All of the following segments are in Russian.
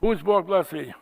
Пусть Бог благословить.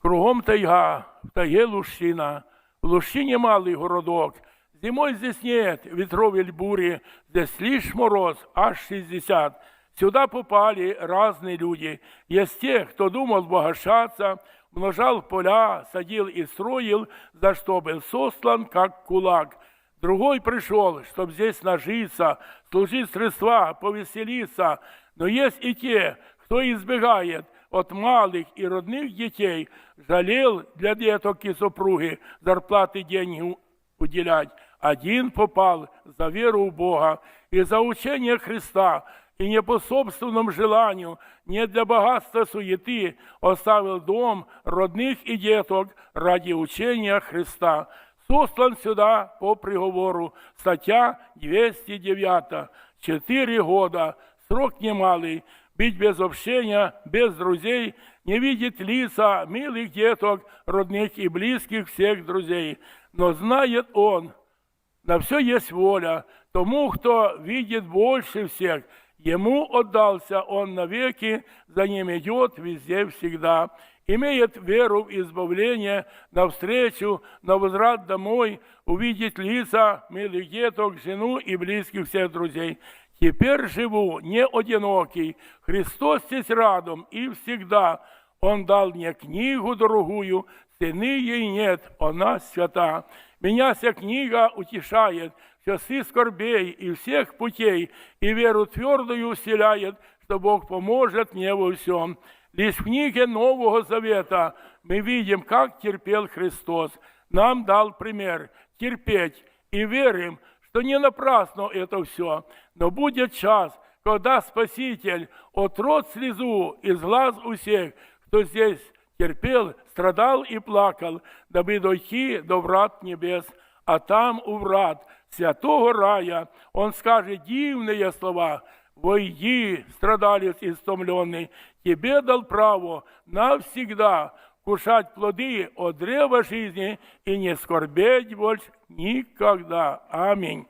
Кругом тайга, в тайге лущина, в лущине малый городок. Зимой здесь нет ветров или бури, здесь лишь мороз, аж 60. Сюда попали разные люди. Есть те, кто думал богашаться, множал поля, садил и строил, за что был сослан, как кулак. Другой пришел, чтобы здесь нажиться, служить средства, повеселиться. Но есть и те, кто избегает от малых и родных детей, жалел для деток и супруги зарплаты деньги уделять. Один попал за веру в Бога и за учение Христа, и не по собственному желанию, не для богатства суеты, оставил дом родных и деток ради учения Христа. Сослан сюда по приговору, статья 209, четыре года, срок немалый, быть без общения, без друзей, не видеть лица милых деток, родных и близких всех друзей. Но знает он, на все есть воля, тому, кто видит больше всех, ему отдался он навеки, за ним идет везде всегда. Имеет веру в избавление, навстречу, на возврат домой, увидеть лица милых деток, жену и близких всех друзей. Теперь живу не одинокий, Христос здесь рядом и всегда. Он дал мне книгу дорогую, цены ей нет, она свята. Меня вся книга утешает, часы скорбей и всех путей, и веру твердую вселяет, что Бог поможет мне во всем. Лишь в книге Нового Завета мы видим, как терпел Христос. Нам дал пример терпеть и верим, что не напрасно это все, но будет час, когда Спаситель отрот слезу из глаз у всех, кто здесь терпел, страдал и плакал, дабы дойти до врат небес, а там у врат святого рая он скажет дивные слова, «Войди, страдалец истомленный, тебе дал право навсегда кушать плоды от древа жизни и не скорбеть больше никогда». Аминь.